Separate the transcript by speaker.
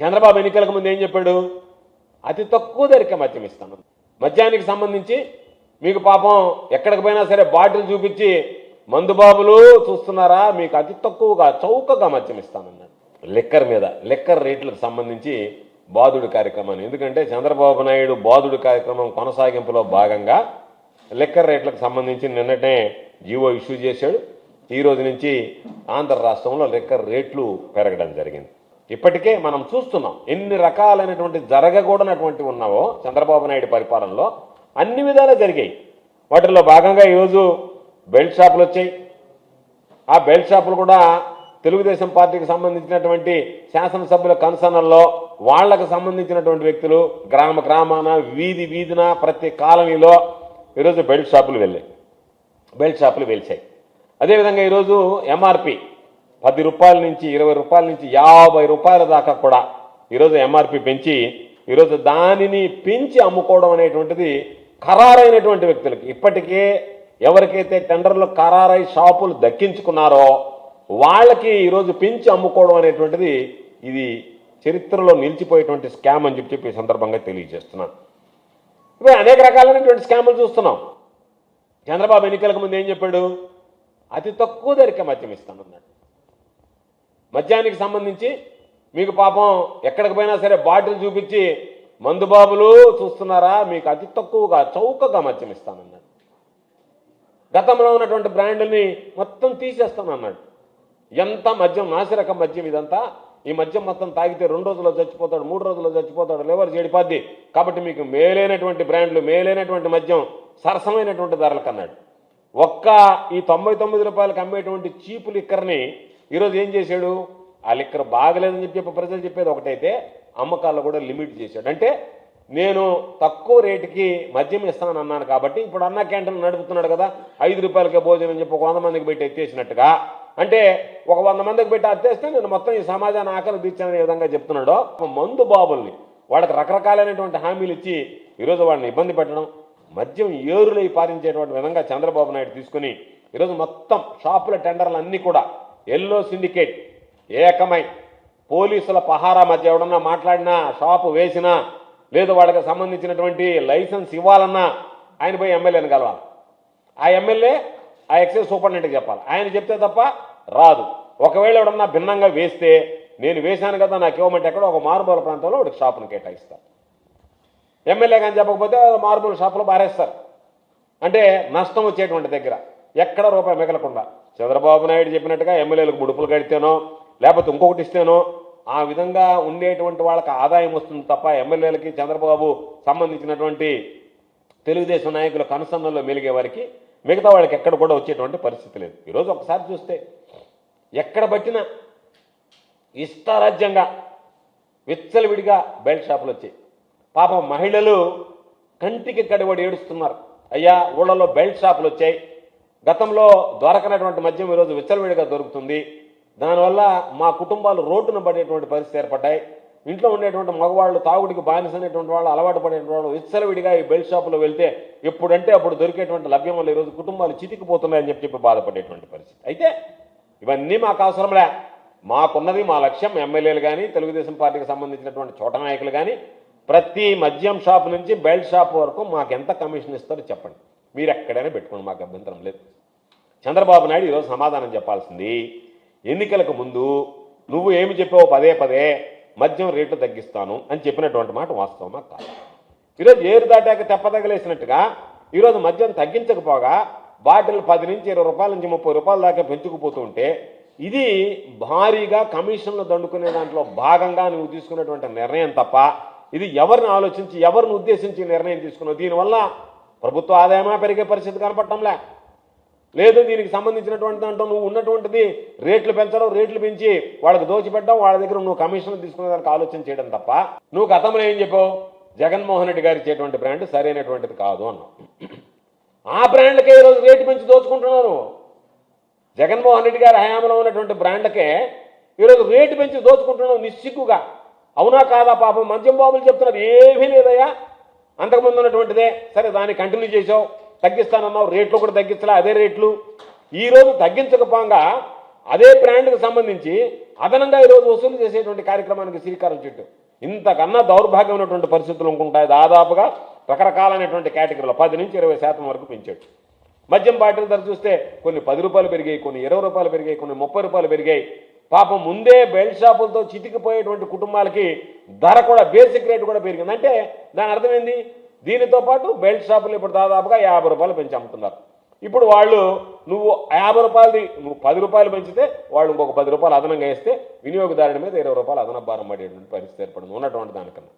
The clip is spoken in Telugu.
Speaker 1: చంద్రబాబు ఎన్నికలకు ముందు ఏం చెప్పాడు? అతి తక్కువ ధరకే మద్యం ఇస్తాను. మద్యానికి సంబంధించి మీకు పాపం ఎక్కడికి పోయినా సరే బాటిల్ చూపించి మందుబాబులు చూస్తున్నారా? మీకు అతి తక్కువగా చౌకగా మద్యం ఇస్తానన్నాడు లిక్కర్ మీద లిక్కర్ రేట్లకు సంబంధించి బాధుడు కార్యక్రమాన్ని. ఎందుకంటే చంద్రబాబు నాయుడు బాధుడు కార్యక్రమం కొనసాగింపులో భాగంగా లిక్కర్ రేట్లకు సంబంధించి నిన్నటే జీవో ఇష్యూ చేశాడు. ఈ రోజు నుంచి ఆంధ్ర రాష్ట్రంలో లిక్కర్ రేట్లు పెరగడం జరిగింది. ఇప్పటికే మనం చూస్తున్నాం ఎన్ని రకాలైనటువంటి జరగకూడనటువంటి ఉన్నావో చంద్రబాబు నాయుడు పరిపాలనలో అన్ని విధాలా జరిగాయి. వాటిలో భాగంగా ఈరోజు బెల్ట్ షాపులు వచ్చాయి. ఆ బెల్ట్ షాపులు కూడా తెలుగుదేశం పార్టీకి సంబంధించినటువంటి శాసనసభ్యుల కన్సర్నల్లో వాళ్ళకు సంబంధించినటువంటి వ్యక్తులు గ్రామ గ్రామాన వీధి వీధిన ప్రతి కాలనీలో ఈరోజు బెల్ట్ షాపులు వెళ్ళాయి. బెల్ట్ షాపులు వెలిచాయి. అదేవిధంగా ఈరోజు ఎంఆర్పి పది రూపాయల నుంచి ఇరవై రూపాయల నుంచి యాభై రూపాయల దాకా కూడా ఈరోజు ఎంఆర్పి పెంచి ఈరోజు దానిని పెంచి అమ్ముకోవడం అనేటువంటిది ఖరారైనటువంటి వ్యక్తులకి. ఇప్పటికే ఎవరికైతే టెండర్లు ఖరారై షాపులు దక్కించుకున్నారో వాళ్ళకి ఈరోజు పెంచి అమ్ముకోవడం అనేటువంటిది ఇది చరిత్రలో నిలిచిపోయేటువంటి స్కామ్ అని చెప్పి చెప్పి ఈ సందర్భంగా తెలియజేస్తున్నాను. ఇప్పుడు అనేక రకాలైనటువంటి స్కాములు చూస్తున్నాం. చంద్రబాబు ఎన్నికలకు ముందు ఏం చెప్పాడు? అతి తక్కువ ధరకే మద్యం ఇస్తానన్నాడు. మద్యానికి సంబంధించి మీకు పాపం ఎక్కడికి పోయినా సరే బాటిల్ చూపించి మందు బాబులు చూస్తున్నారా? మీకు అతి తక్కువగా చౌకగా మద్యం ఇస్తానన్నాడు. గతంలో ఉన్నటువంటి బ్రాండ్ని మొత్తం తీసేస్తానన్నాడు. ఎంత మద్యం నాసిరకం మద్యం ఇదంతా? ఈ మద్యం మొత్తం తాగితే రెండు రోజుల్లో చచ్చిపోతాడు మూడు రోజుల్లో చచ్చిపోతాడు లివర్ చెడిపోద్ది. కాబట్టి మీకు మేలైనటువంటి బ్రాండ్లు మేలైనటువంటి మద్యం సరసమైనటువంటి ధరలకు అన్నాడు. ఒక్క ఈ తొంభై తొమ్మిది రూపాయలకు అమ్మేటువంటి చీపు లిక్కర్ని ఈరోజు ఏం చేశాడు? ఆ లిక్కర్ బాగలేదని చెప్పి చెప్పి ప్రజలు చెప్పేది ఒకటైతే అమ్మకాల్లో కూడా లిమిట్ చేశాడు. అంటే నేను తక్కువ రేటుకి మద్యం ఇస్తానని అన్నాను కాబట్టి ఇప్పుడు అన్న క్యాంటీన్ నడుపుతున్నాడు కదా ఐదు రూపాయలకే భోజనం అని చెప్పి ఒక వంద మందికి పెట్టి ఎత్తేసినట్టుగా. అంటే ఒక వంద మందికి పెట్టి అత్తేస్తే నేను మొత్తం ఈ సమాజాన్ని ఆకలి తీర్చాననే విధంగా చెప్తున్నాడు. మందు బాబుల్ని వాళ్ళకి రకరకాలైనటువంటి హామీలు ఇచ్చి ఈరోజు వాళ్ళని ఇబ్బంది పెట్టడం మద్యం ఏరులై పారించేటువంటి విధంగా చంద్రబాబు నాయుడు తీసుకుని ఈరోజు మొత్తం షాపుల టెండర్లు అన్నీ కూడా ఎల్లో సిండికేట్ ఏకమై పోలీసుల పహారా మధ్య ఎవడన్నా మాట్లాడినా షాపు వేసినా లేదు వాళ్ళకి సంబంధించినటువంటి లైసెన్స్ ఇవ్వాలన్నా ఆయన పోయి ఎమ్మెల్యేని కలవాలి. ఆ ఎమ్మెల్యే ఆ ఎక్సైజ్ సూపరింటెండెంట్కి చెప్పాలి. ఆయన చెప్తే తప్ప రాదు. ఒకవేళ ఎవడన్నా భిన్నంగా వేస్తే నేను వేశాను కదా నాకు ఇవ్వమంటే ఎక్కడో ఒక మారుమూల ప్రాంతంలో ఒక షాపును కేటాయిస్తారు. ఎమ్మెల్యే కానీ చెప్పకపోతే మార్బుల్ షాపులో బారేస్తారు అంటే నష్టం వచ్చేటువంటి దగ్గర. ఎక్కడ రూపాయి మిగలకుండా. చంద్రబాబు నాయుడు చెప్పినట్టుగా ఎమ్మెల్యేలకు ముడుపులు కడితేనో లేకపోతే ఇంకొకటి ఇస్తేనో ఆ విధంగా ఉండేటువంటి వాళ్ళకి ఆదాయం వస్తుంది తప్ప ఎమ్మెల్యేలకి చంద్రబాబు సంబంధించినటువంటి తెలుగుదేశం నాయకుల కనుసంధంలో మెలిగే వారికి మిగతా వాళ్ళకి ఎక్కడ కూడా వచ్చేటువంటి పరిస్థితి లేదు. ఈరోజు ఒకసారి చూస్తే ఎక్కడ పట్టినా ఇష్టారాజ్యంగా విచ్చలవిడిగా బెల్ట్ షాపులు వచ్చాయి. పాపం మహిళలు కంటికి కడివడి ఏడుస్తున్నారు. అయ్యా ఊళ్ళలో బెల్ట్ షాపులు వచ్చాయి. గతంలో దొరకనటువంటి మద్యం ఈరోజు విచ్చలవిడిగా దొరుకుతుంది. దానివల్ల మా కుటుంబాలు రోడ్డున పడేటువంటి పరిస్థితి ఏర్పడ్డాయి. ఇంట్లో ఉండేటువంటి మగవాళ్ళు తాగుడికి బానిసనేటువంటి వాళ్ళు అలవాటు పడేటువంటి వాళ్ళు విచ్చలవిడిగా ఈ బెల్ట్ షాపులో వెళ్తే ఎప్పుడంటే అప్పుడు దొరికేటువంటి లభ్యం వల్ల ఈరోజు కుటుంబాలు చితికిపోతున్నాయని చెప్పి చెప్పి బాధపడేటువంటి పరిస్థితి. అయితే ఇవన్నీ మాకు అవసరంలే. మాకున్నది మా లక్ష్యం ఎమ్మెల్యేలు కానీ తెలుగుదేశం పార్టీకి సంబంధించినటువంటి చోట నాయకులు కానీ ప్రతి మద్యం షాప్ నుంచి బెల్ట్ షాప్ వరకు మాకు ఎంత కమిషన్ ఇస్తారో చెప్పండి. మీరు ఎక్కడైనా పెట్టుకోండి మాకు అభ్యంతరం లేదు. చంద్రబాబు నాయుడు ఈరోజు సమాధానం చెప్పాల్సింది ఎన్నికలకు ముందు నువ్వు ఏమి చెప్పావు పదే పదే మద్యం రేటు తగ్గిస్తాను అని చెప్పినటువంటి మాట వాస్తవమా కాదు? ఈరోజు ఏరు దాటాక తెప్పదగలేసినట్టుగా ఈరోజు మద్యం తగ్గించకపోగా బాటిల్ పది నుంచి ఇరవై రూపాయల నుంచి ముప్పై రూపాయల దాకా పెంచుకుపోతుంటే ఇది భారీగా కమిషన్లు దండుకునే దాంట్లో భాగంగా నువ్వు తీసుకున్నటువంటి నిర్ణయం తప్ప ఇది ఎవరిని ఆలోచించి ఎవరిని ఉద్దేశించి నిర్ణయం తీసుకున్నావు? దీనివల్ల ప్రభుత్వ ఆదాయమా పెరిగే పరిస్థితి కనపడటంలే. లేదు దీనికి సంబంధించినటువంటి దాంట్లో నువ్వు ఉన్నటువంటిది రేట్లు పెంచడం రేట్లు పెంచి వాళ్ళకి దోచిపెట్టడం వాళ్ళ దగ్గర నువ్వు కమిషన్లు తీసుకునే దానికి ఆలోచన చేయడం తప్ప నువ్వు గతంలో ఏం చెప్పావు? జగన్మోహన్ రెడ్డి గారు ఇచ్చేటువంటి బ్రాండ్ సరైనటువంటిది కాదు అన్నావు. ఆ బ్రాండ్కే ఈరోజు రేటు పెంచి దోచుకుంటున్నారు. జగన్మోహన్ రెడ్డి గారి హయాంలో ఉన్నటువంటి బ్రాండ్కే ఈరోజు రేటు పెంచి దోచుకుంటున్నావు నిస్సిగ్గుగా. అవునా కాదా పాపం? మద్యం బాబులు చెప్తున్నారు. ఏమీ లేదయ్యా. అంతకుముందు ఉన్నటువంటిదే సరే దాన్ని కంటిన్యూ చేసావు తగ్గిస్తానన్నావు రేట్లు కూడా తగ్గించలే అదే రేట్లు ఈ రోజు తగ్గించకపోగా అదే బ్రాండ్కి సంబంధించి అదనంగా ఈరోజు వసూలు చేసేటువంటి కార్యక్రమానికి శ్రీకారం చుట్టూ. ఇంతకన్నా దౌర్భాగ్యమైనటువంటి పరిస్థితులు ఉంటాయి. దాదాపుగా రకరకాలైనటువంటి కేటగిరీలో పది నుంచి ఇరవై శాతం వరకు పెంచాడు. మద్యం బాటిల్ ధర చూస్తే కొన్ని పది రూపాయలు పెరిగాయి కొన్ని ఇరవై రూపాయలు పెరిగాయి కొన్ని ముప్పై రూపాయలు పెరిగాయి. పాపం ముందే బెల్ట్ షాపులతో చితికిపోయేటువంటి కుటుంబాలకి ధర కూడా బేసిక్ రేట్ కూడా పెరిగింది. అంటే దాని అర్థమైంది దీనితో పాటు బెల్ట్ షాపులు ఇప్పుడు దాదాపుగా యాభై రూపాయలు పెంచి అమ్ముతున్నారు. ఇప్పుడు వాళ్ళు నువ్వు యాభై రూపాయలది నువ్వు పది రూపాయలు పెంచితే వాళ్ళు ఇంకొక పది రూపాయలు అదనంగా వేస్తే వినియోగదారుని మీద ఇరవై రూపాయలు అదనపు భారం పడేటువంటి పరిస్థితి ఏర్పడింది ఉన్నటువంటి దానికన్నా.